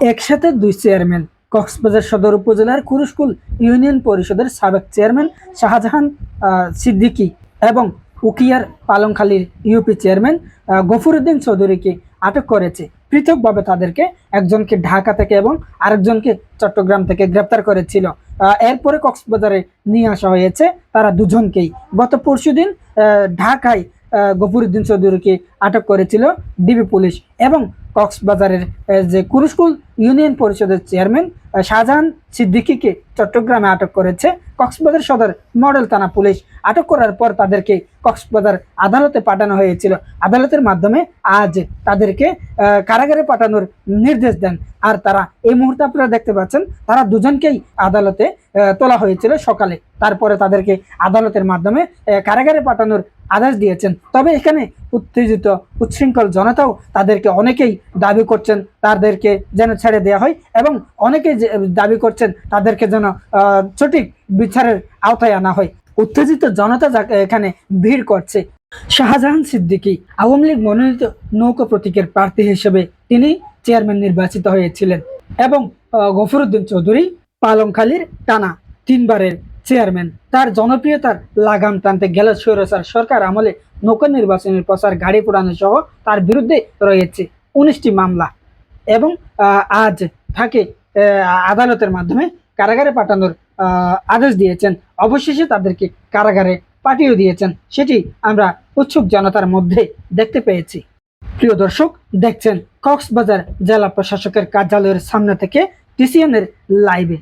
একসাথে দুই চেয়ারম্যান, কক্সবাজার সদর উপজেলার কুরুস্কুল ইউনিয়ন পরিষদের সাবেক চেয়ারম্যান শাহজাহান সিদ্দিকী এবং উকিয়ার পালংখালীর ইউপি চেয়ারম্যান গফুরুদ্দিন চৌধুরীকে আটক করেছে। পৃথকভাবে তাদেরকে একজনকে ঢাকা থেকে এবং আরেকজনকে চট্টগ্রাম থেকে গ্রেপ্তার করেছিল। এরপরে কক্সবাজারে নিয়ে আসা হয়েছে তারা দুজনকেই। গত পরশুদিন ঢাকায় গফুরুদ্দিন চৌধুরীকে আটক করেছিল ডিবি পুলিশ এবং কক্সবাজারের যে কুরুস্কুল ইউনিয়ন পরিষদের চেয়ারম্যান শাহজাহান সিদ্দিকীকে চট্টগ্রামে আটক করেছে কক্সবাজার সদর মডেল থানা পুলিশ। আটক করার পর তাদেরকে কক্সবাজার আদালতে পাঠানো হয়েছিল। আদালতের মাধ্যমে আজ তাদেরকে কারাগারে পাঠানোর নির্দেশ দেন। আর তারা এই মুহূর্তে আপনারা দেখতে পাচ্ছেন, তারা দুজনকেই আদালতে তোলা হয়েছিল সকালে। তারপরে তাদেরকে আদালতের মাধ্যমে কারাগারে পাঠানোর আদেশ দিয়েছেন। তবে এখানে উত্তেজিত, উচ্ছৃঙ্খল জনতাও তাদেরকে অনেকেই দাবি করছেন, তাদেরকে যেন ছেড়ে দেওয়া হয় এবং অনেকেই দাবি করছেন তাদেরকে যেন সঠিক বিচারের আওতায় আনা হয়। উত্তেজিত জনতা এখানে ভিড় করছে। শাহজাহান সিদ্দিকী আওয়ামী লীগ মনোনীত নৌকা প্রতীকের প্রার্থী হিসেবে তিনি চেয়ারম্যান নির্বাচিত হয়েছিলেন এবং গফরুদ্দিন চৌধুরী পালংখালীর টানা তিনবারের চেয়ারম্যান। তার জনপ্রিয়তার লাগাম টানতে গেল স্বৈরাচার সরকার আমলে নৌকা নির্বাচনের প্রচার, গাড়ি পোড়ানো সহ তার বিরুদ্ধে রয়েছে উনিশটি মামলা। এবং আজ তাকে আদালতের মাধ্যমে কারাগারে পাঠানোর আদেশ দিয়েছেন। অবশেষে তাদেরকে কারাগারে পাঠিয়ে দিয়েছেন। সেটি আমরা উৎসুক জনতার মধ্যে দেখতে পেয়েছি। প্রিয় দর্শক, দেখছেন কক্সবাজার জেলা প্রশাসকের কার্যালয়ের সামনে থেকে টিসিএনের লাইভে।